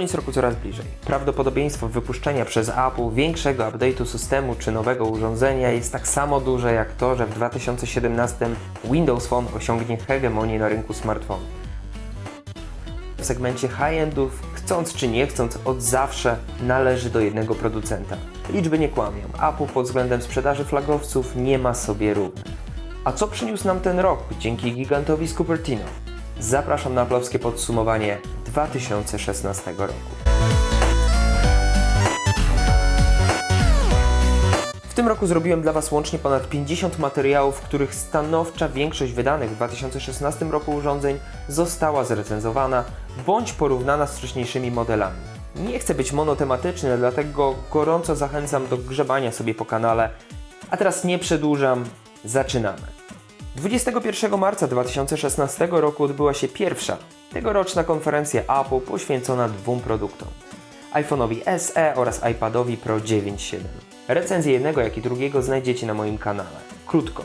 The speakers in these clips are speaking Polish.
koniec roku coraz bliżej. Prawdopodobieństwo wypuszczenia przez Apple większego update'u systemu czy nowego urządzenia jest tak samo duże jak to, że w 2017 Windows Phone osiągnie hegemonię na rynku smartfonów. W segmencie high-endów, chcąc czy nie chcąc, od zawsze należy do jednego producenta. Liczby nie kłamią. Apple pod względem sprzedaży flagowców nie ma sobie równych. A co przyniósł nam ten rok dzięki gigantowi z Cupertino? Zapraszam na aplowskie podsumowanie 2016 roku. W tym roku zrobiłem dla Was łącznie ponad 50 materiałów, których stanowcza większość wydanych w 2016 roku urządzeń została zrecenzowana bądź porównana z wcześniejszymi modelami. Nie chcę być monotematyczny, dlatego gorąco zachęcam do grzebania sobie po kanale. A teraz nie przedłużam, zaczynamy. 21 marca 2016 roku odbyła się pierwsza tegoroczna konferencja Apple poświęcona dwóm produktom iPhone'owi SE oraz iPadowi Pro 9.7. Recenzję jednego, jak i drugiego znajdziecie na moim kanale. Krótko.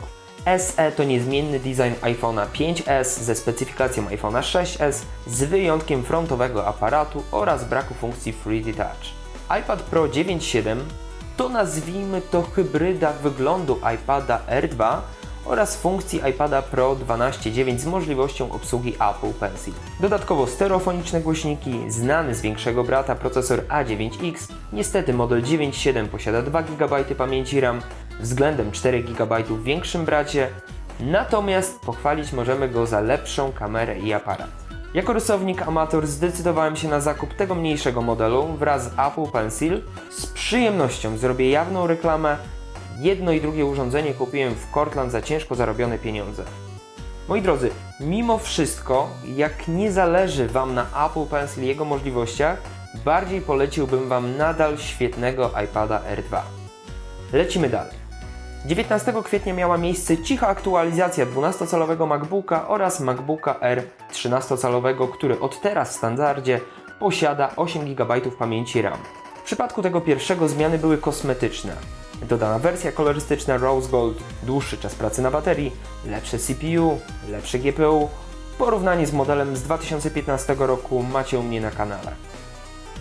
SE to niezmienny design iPhone'a 5S ze specyfikacją iPhone'a 6S z wyjątkiem frontowego aparatu oraz braku funkcji 3D Touch. iPad Pro 9.7 to nazwijmy to hybryda wyglądu iPada R2 oraz funkcji iPada Pro 12.9 z możliwością obsługi Apple Pencil. Dodatkowo stereofoniczne głośniki, znany z większego brata procesor A9X, niestety model 9.7 posiada 2 GB pamięci RAM względem 4 GB w większym bracie, natomiast pochwalić możemy go za lepszą kamerę i aparat. Jako rysownik amator zdecydowałem się na zakup tego mniejszego modelu wraz z Apple Pencil. Z przyjemnością zrobię jawną reklamę Jedno i drugie urządzenie kupiłem w Cortland za ciężko zarobione pieniądze. Moi drodzy, mimo wszystko, jak nie zależy Wam na Apple Pencil i jego możliwościach, bardziej poleciłbym Wam nadal świetnego iPada R2. Lecimy dalej. 19 kwietnia miała miejsce cicha aktualizacja 12-calowego MacBooka oraz MacBooka R 13-calowego, który od teraz w standardzie posiada 8 GB pamięci RAM. W przypadku tego pierwszego zmiany były kosmetyczne. Dodana wersja kolorystyczna Rose Gold, dłuższy czas pracy na baterii, lepsze CPU, lepsze GPU. Porównanie z modelem z 2015 roku macie u mnie na kanale.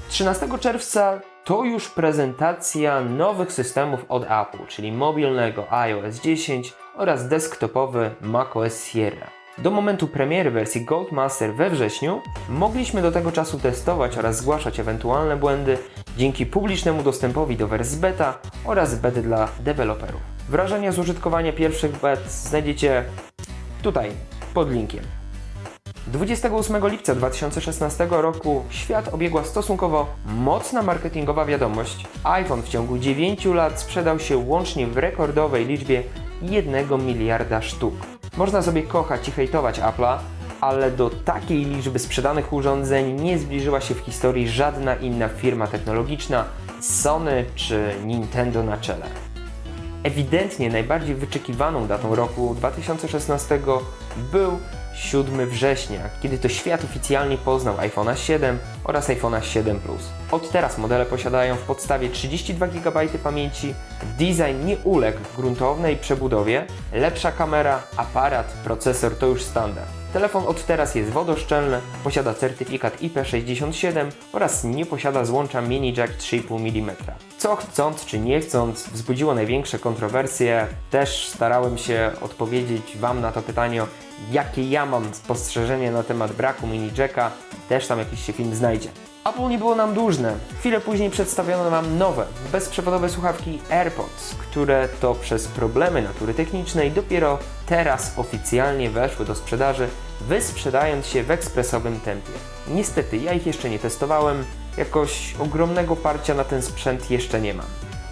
13 czerwca to już prezentacja nowych systemów od Apple, czyli mobilnego iOS 10 oraz desktopowy macOS Sierra. Do momentu premiery wersji Gold Master we wrześniu mogliśmy do tego czasu testować oraz zgłaszać ewentualne błędy dzięki publicznemu dostępowi do wersji beta oraz bety dla deweloperów. Wrażenia z użytkowania pierwszych bet znajdziecie tutaj pod linkiem. 28 lipca 2016 roku świat obiegła stosunkowo mocna marketingowa wiadomość. iPhone w ciągu 9 lat sprzedał się łącznie w rekordowej liczbie 1 miliarda sztuk. Można sobie kochać i hejtować Apple'a, ale do takiej liczby sprzedanych urządzeń nie zbliżyła się w historii żadna inna firma technologiczna, Sony czy Nintendo na czele. Ewidentnie najbardziej wyczekiwaną datą roku 2016 był 7 września, kiedy to świat oficjalnie poznał iPhone'a 7 oraz iPhone'a 7 Plus. Od teraz modele posiadają w podstawie 32 GB pamięci, design nie uległ gruntownej przebudowie, lepsza kamera, aparat, procesor to już standard. Telefon od teraz jest wodoszczelny, posiada certyfikat IP67 oraz nie posiada złącza mini jack 3,5 mm. Co chcąc czy nie chcąc wzbudziło największe kontrowersje. Też starałem się odpowiedzieć Wam na to pytanie, jakie ja mam spostrzeżenie na temat braku mini jacka. Też tam jakiś się film znajdzie. Apple nie było nam dłużne. Chwilę później przedstawiono nam nowe, bezprzewodowe słuchawki AirPods, które to przez problemy natury technicznej dopiero teraz oficjalnie weszły do sprzedaży, wysprzedając się w ekspresowym tempie. Niestety, ja ich jeszcze nie testowałem, jakoś ogromnego parcia na ten sprzęt jeszcze nie mam.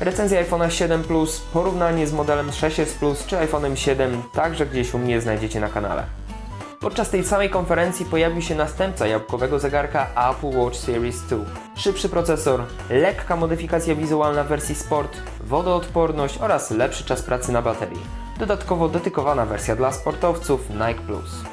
Recenzja iPhone'a 7 Plus, porównanie z modelem 6s Plus czy iPhone'em 7 także gdzieś u mnie znajdziecie na kanale. Podczas tej samej konferencji pojawił się następca jabłkowego zegarka Apple Watch Series 2. Szybszy procesor, lekka modyfikacja wizualna wersji Sport, wodoodporność oraz lepszy czas pracy na baterii. Dodatkowo dedykowana wersja dla sportowców Nike Plus.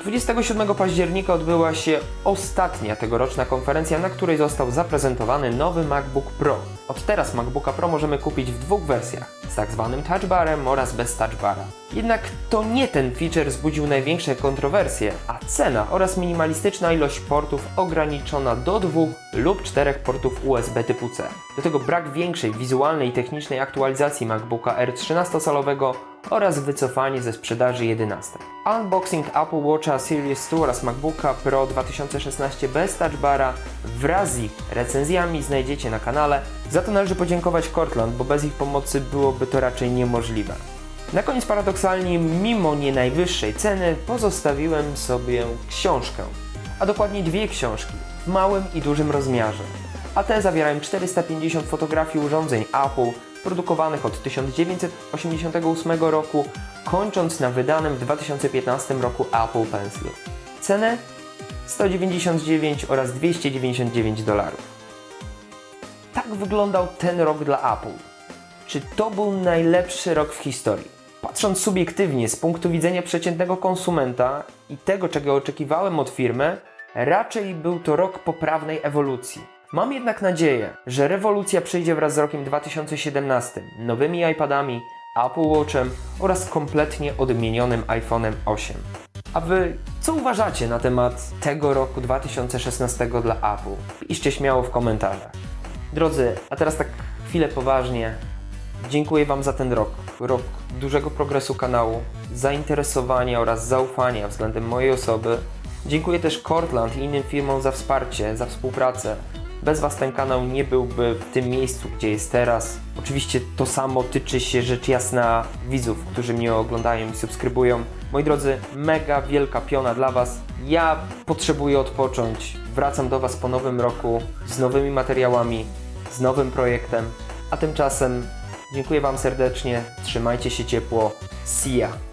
27 października odbyła się ostatnia tegoroczna konferencja, na której został zaprezentowany nowy MacBook Pro. Od teraz MacBooka Pro możemy kupić w dwóch wersjach, z tak zwanym touchbarem oraz bez touchbara. Jednak to nie ten feature wzbudził największe kontrowersje, a cena oraz minimalistyczna ilość portów ograniczona do dwóch lub czterech portów USB typu C. Do tego brak większej wizualnej i technicznej aktualizacji MacBooka R 13-calowego oraz wycofanie ze sprzedaży 11. Unboxing Apple Watcha Series 2 oraz MacBooka Pro 2016 bez touchbara wraz z ich recenzjami znajdziecie na kanale. Za to należy podziękować Cortland, bo bez ich pomocy byłoby to raczej niemożliwe. Na koniec paradoksalnie, mimo nie najwyższej ceny, pozostawiłem sobie książkę, a dokładnie dwie książki w małym i dużym rozmiarze. A te zawierają 450 fotografii urządzeń Apple produkowanych od 1988 roku, kończąc na wydanym w 2015 roku Apple Pencil. Cenę 199 oraz 299 dolarów. Tak wyglądał ten rok dla Apple. Czy to był najlepszy rok w historii? Patrząc subiektywnie z punktu widzenia przeciętnego konsumenta i tego, czego oczekiwałem od firmy, raczej był to rok poprawnej ewolucji. Mam jednak nadzieję, że rewolucja przyjdzie wraz z rokiem 2017, nowymi iPadami, Apple Watchem oraz kompletnie odmienionym iPhone'em 8. A wy co uważacie na temat tego roku 2016 dla Apple? Piszcie śmiało w komentarzach. Drodzy, a teraz tak chwilę poważnie. Dziękuję Wam za ten rok. Rok dużego progresu kanału, zainteresowania oraz zaufania względem mojej osoby. Dziękuję też Cortland i innym firmom za wsparcie, za współpracę. Bez Was ten kanał nie byłby w tym miejscu, gdzie jest teraz. Oczywiście to samo tyczy się rzecz jasna widzów, którzy mnie oglądają i subskrybują. Moi drodzy, mega wielka piona dla Was. Ja potrzebuję odpocząć. Wracam do Was po nowym roku z nowymi materiałami, z nowym projektem. A tymczasem dziękuję Wam serdecznie. Trzymajcie się ciepło. See ya!